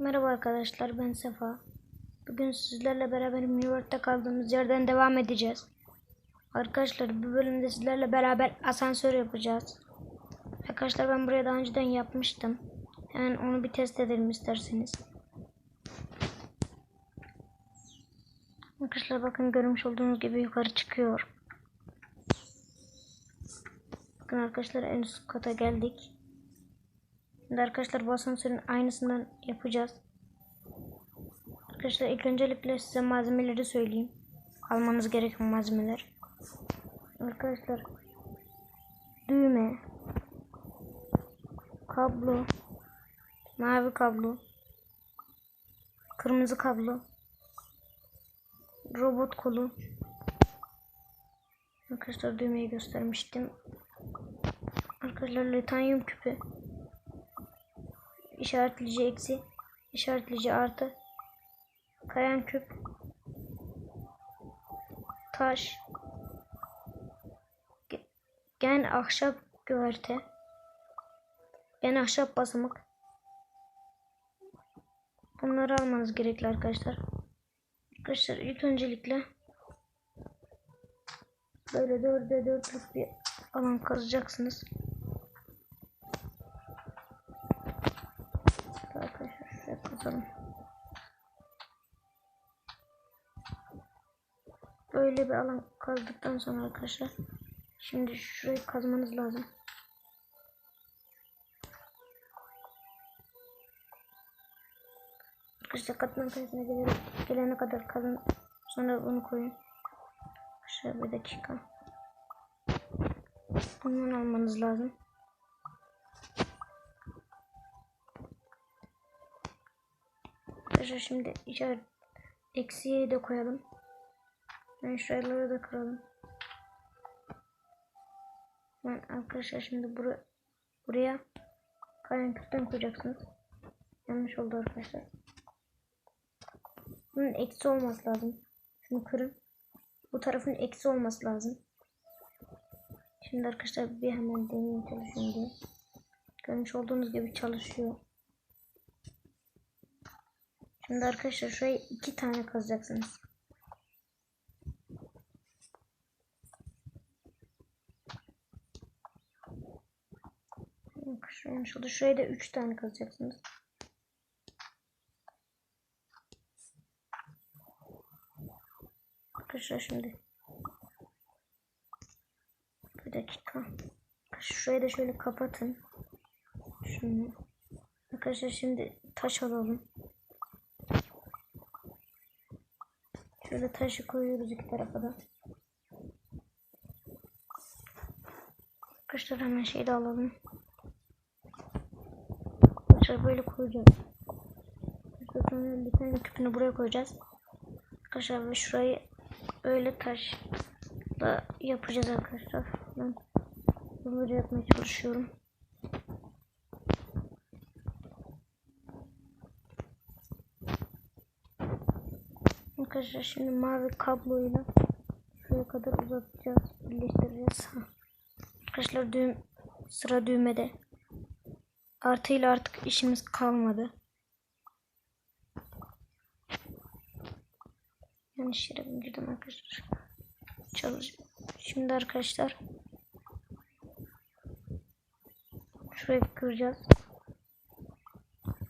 Merhaba arkadaşlar ben Sefa. Bugün sizlerle beraber York'ta kaldığımız yerden devam edeceğiz. Arkadaşlar bu bölümde sizlerle beraber asansör yapacağız. Arkadaşlar ben buraya daha önceden yapmıştım. Hemen onu bir test edelim isterseniz. Arkadaşlar bakın görmüş olduğunuz gibi yukarı çıkıyor. Bakın arkadaşlar en üst kata geldik. Şimdi arkadaşlar bu asansörün aynısından yapacağız. Arkadaşlar ilk öncelikle size malzemeleri söyleyeyim. Almanız gereken malzemeler. Arkadaşlar düğme, kablo, mavi kablo, kırmızı kablo, robot kolu. Arkadaşlar düğmeyi göstermiştim. Arkadaşlar litanyum küpü işaretleyici eksi, işaretleyici artı, kayan küp, taş, ge- gen ahşap güverte, gen ahşap basamak. Bunları almanız gerekli arkadaşlar. Arkadaşlar ilk öncelikle böyle dörde dörtlük bir alan kazacaksınız. Bir alan kazdıktan sonra arkadaşlar şimdi şurayı kazmanız lazım. Arkadaşlar katman kayısına gelene, gelene kadar kazın. Sonra bunu koyun. Arkadaşlar bir dakika. Bundan almanız lazım. Arkadaşlar şimdi işaret eksiği de koyalım. Ben şuraları da kıralım. Ben arkadaşlar şimdi bura, buraya kayan küpten koyacaksınız. Yanlış oldu arkadaşlar. Bunun eksi olması lazım. Şunu kırın. Bu tarafın eksi olması lazım. Şimdi arkadaşlar bir hemen deneyim çalışın diye. Görmüş olduğunuz gibi çalışıyor. Şimdi arkadaşlar şuraya iki tane kazacaksınız. Şuraya, şurada şuraya da üç tane kazacaksınız. Arkadaşlar şimdi bir dakika. Şurayı da şöyle kapatın. Şunu. Arkadaşlar şimdi taş alalım. Şöyle taşı koyuyoruz iki tarafa da. Arkadaşlar hemen şey de alalım. Arkadaşlar böyle koyacağız. Arkadaşlar bir tane küpünü buraya koyacağız. Arkadaşlar ve şurayı böyle taşla yapacağız arkadaşlar. Ben böyle yapmaya çalışıyorum. Arkadaşlar şimdi mavi kabloyla şuraya kadar uzatacağız, birleştireceğiz. Arkadaşlar düğüm sıra düğmede. Artıyla artık işimiz kalmadı. Yanlış yere girdim arkadaşlar. Çalış. Şimdi arkadaşlar şuraya kıracağız.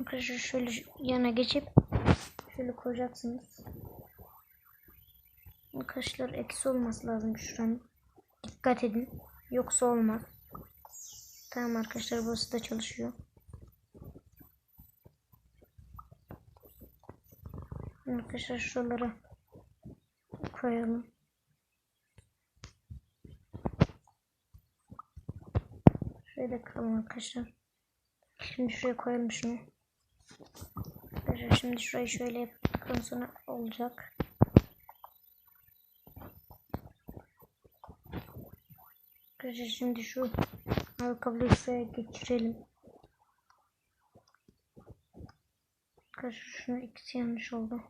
Arkadaşlar şöyle yana geçip şöyle koyacaksınız. Arkadaşlar eksi olması lazım şuranın. Dikkat edin. Yoksa olmaz. Tamam arkadaşlar burası da çalışıyor. Arkadaşlar şuralara koyalım. Şuraya da koyalım arkadaşlar. Şimdi şuraya koyalım şunu. Arkadaşlar şimdi şurayı şöyle yaptıktan sonra olacak. Arkadaşlar şimdi şu şuraya geçirelim. Arkadaşlar şunu ikisi yanlış oldu.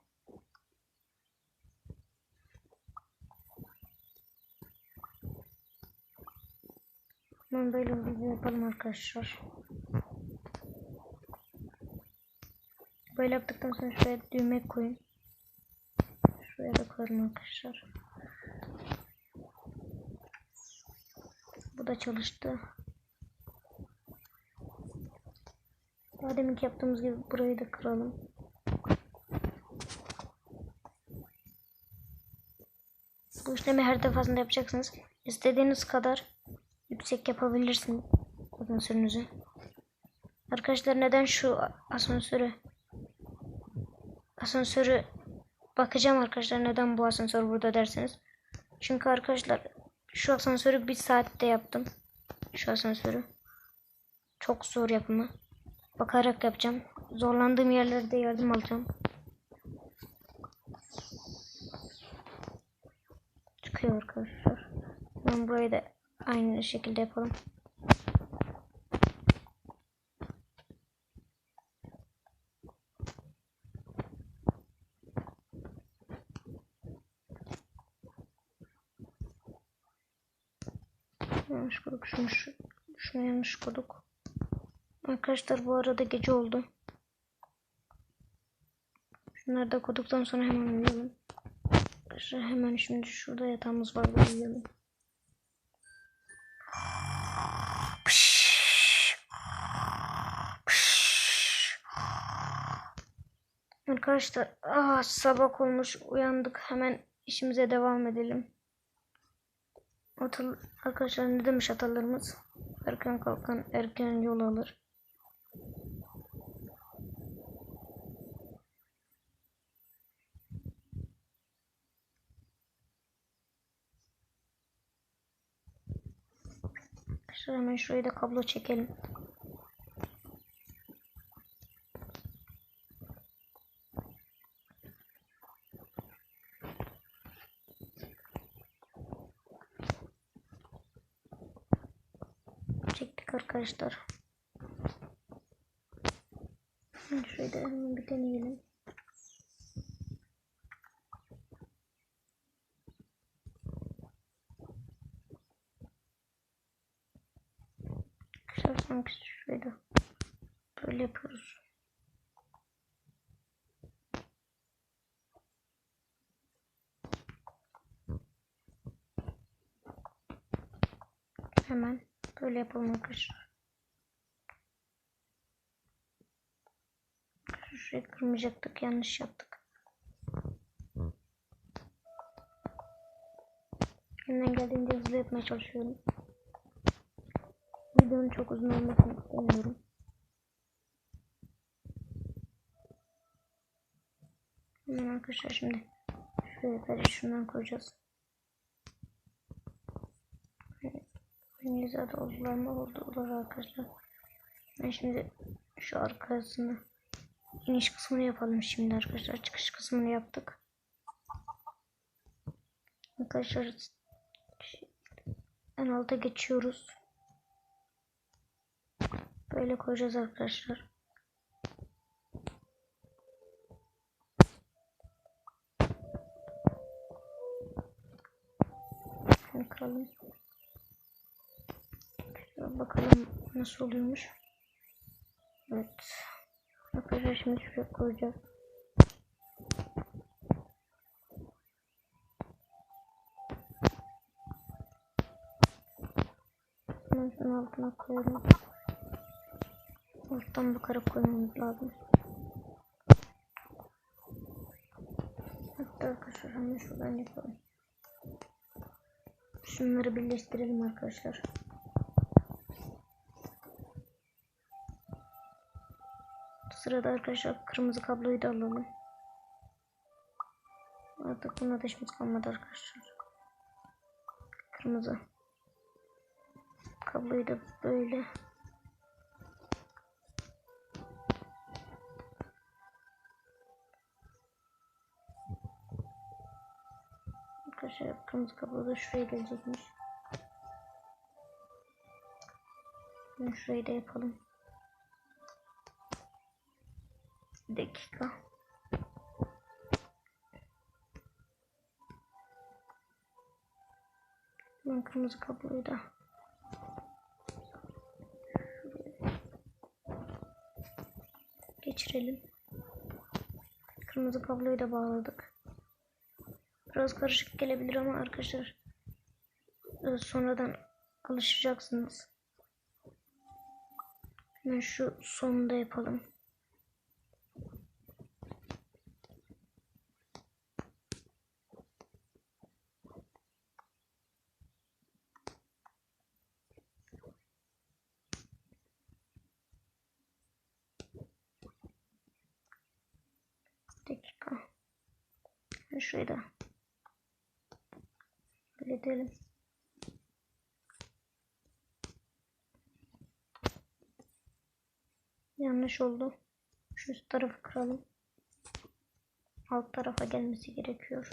Ben böyle hızlı yapalım arkadaşlar. Böyle yaptıktan sonra şuraya düğme koyun. Şuraya da koyalım arkadaşlar. Bu da çalıştı. Daha deminki yaptığımız gibi burayı da kıralım. Bu işlemi her defasında yapacaksınız. İstediğiniz kadar yüksek yapabilirsiniz asansörünüzü. Arkadaşlar neden şu asansörü asansörü bakacağım arkadaşlar neden bu asansör burada derseniz. Çünkü arkadaşlar şu asansörü bir saatte yaptım. Şu asansörü. Çok zor yapımı. Bakarak yapacağım. Zorlandığım yerlerde yardım alacağım. Çıkıyor arkadaşlar. Ben burayı da aynı şekilde yapalım. Yanlış koyduk. Şunu, şu, şunu yanlış koyduk. Arkadaşlar bu arada gece oldu. Şunları da koyduktan sonra hemen uyuyalım. Arkadaşlar hemen şimdi şurada yatağımız var. Uyuyalım. Arkadaşlar ah, sabah olmuş uyandık hemen işimize devam edelim. Atal arkadaşlar ne demiş atalarımız? Erken kalkan erken yol alır. Arkadaşlar hemen şurayı da kablo çekelim. Çektik arkadaşlar. Şurayı da bir deneyelim. Arkadaşlar sanki da böyle yapıyoruz. Hemen böyle yapalım arkadaşlar. Şurayı kırmayacaktık yanlış yaptık. Elimden geldiğince hızlı yapmaya çalışıyorum. Videonun çok uzun olmasını istemiyorum. Hemen arkadaşlar şimdi sadece şundan koyacağız. Önünüze de oldular mı oldular arkadaşlar. Ben şimdi şu arkasını iniş kısmını yapalım şimdi arkadaşlar. Çıkış kısmını yaptık. Arkadaşlar en alta geçiyoruz. Böyle koyacağız arkadaşlar. Bakalım. Şöyle bakalım nasıl oluyormuş. Evet. Arkadaşlar şimdi şuraya koyacağız. Şunun altına koyalım. Alttan bakarak koymamız lazım. Hatta arkadaşlar hemen şuradan yapalım. Şunları birleştirelim arkadaşlar. Sırada arkadaşlar kırmızı kabloyu da alalım. Artık buna da işimiz kalmadı arkadaşlar. Kırmızı. Kabloyu da böyle. Kırmızı kablo da şuraya gelecekmiş. Şimdi şurayı da yapalım. Bir dakika. Ben kırmızı kabloyu da geçirelim. Kırmızı kabloyu da bağladık. Biraz karışık gelebilir ama arkadaşlar e, sonradan alışacaksınız. Hemen şu sonunda yapalım. Bir dakika. Ben Halledelim. Yanlış oldu. Şu üst tarafı kıralım. Alt tarafa gelmesi gerekiyor.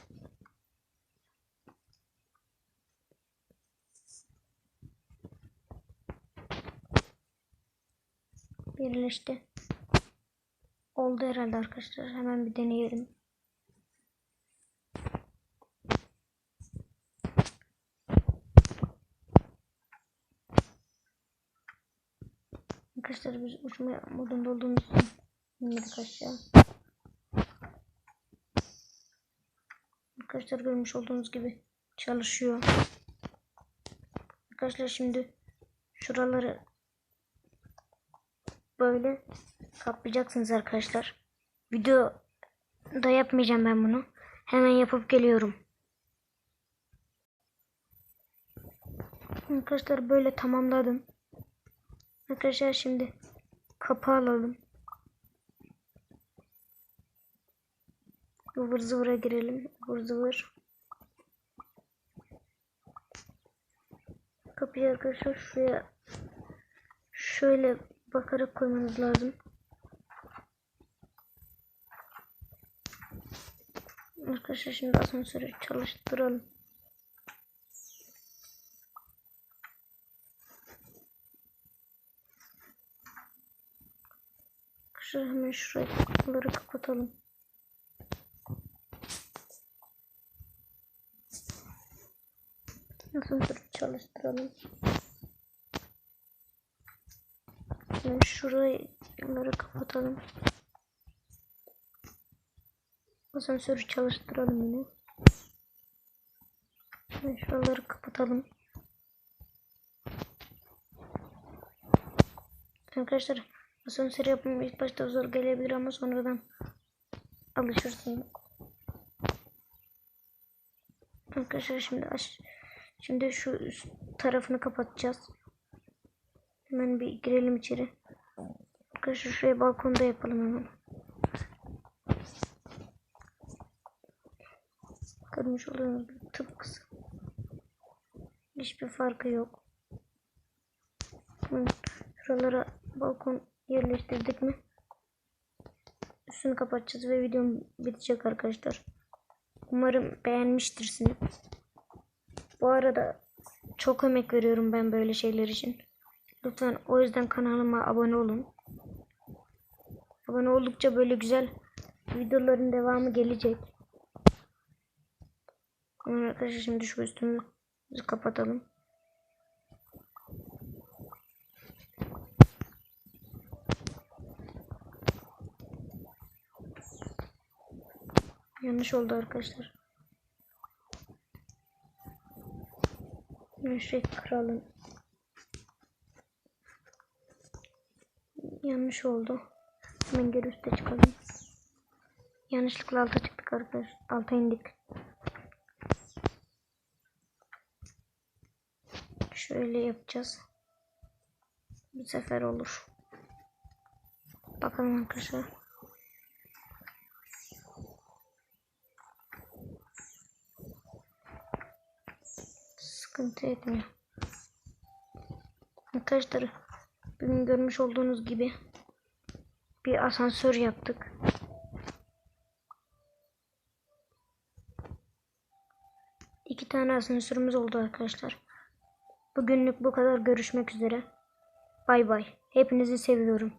Birleşti. Oldu herhalde arkadaşlar. Hemen bir deneyelim. Arkadaşlar biz uçma modunda olduğumuz için inmedik aşağı. Arkadaşlar görmüş olduğunuz gibi çalışıyor. Arkadaşlar şimdi şuraları böyle kaplayacaksınız arkadaşlar. Video da yapmayacağım ben bunu. Hemen yapıp geliyorum. Arkadaşlar böyle tamamladım. Arkadaşlar şimdi kapı alalım. Ivır zıvıra girelim. Ivır zıvır. Kapıyı arkadaşlar şuraya şöyle bakarak koymanız lazım. Arkadaşlar şimdi asansörü çalıştıralım. Arkadaşlar hemen şurayı kapıları kapatalım. Asansörü çalıştıralım. Şimdi şurayı kapatalım. Asansörü çalıştıralım yine. Şimdi şuraları kapatalım. Arkadaşlar asansör yapımı ilk başta zor gelebilir ama sonradan alışırsın. Arkadaşlar şimdi aş şimdi şu üst tarafını kapatacağız. Hemen bir girelim içeri. Arkadaşlar şuraya balkonda yapalım hemen. Görmüş gibi tıpkısı. Hiçbir farkı yok. Hemen Şuralara balkon yerleştirdik mi? Üstünü kapatacağız ve videom bitecek arkadaşlar. Umarım beğenmiştirsiniz. Bu arada çok emek veriyorum ben böyle şeyler için. Lütfen o yüzden kanalıma abone olun. Abone oldukça böyle güzel videoların devamı gelecek. Arkadaşlar şimdi şu üstümüzü kapatalım. Yanlış oldu arkadaşlar. Şey kıralım. Yanlış oldu. Hemen geri üste çıkalım. Yanlışlıkla alta çıktık arkadaşlar. Alta indik. Şöyle yapacağız. Bu sefer olur. Bakalım arkadaşlar. Sıkıntı etmiyor. Arkadaşlar bugün görmüş olduğunuz gibi bir asansör yaptık. İki tane asansörümüz oldu arkadaşlar. Bugünlük bu kadar görüşmek üzere. Bay bay. Hepinizi seviyorum.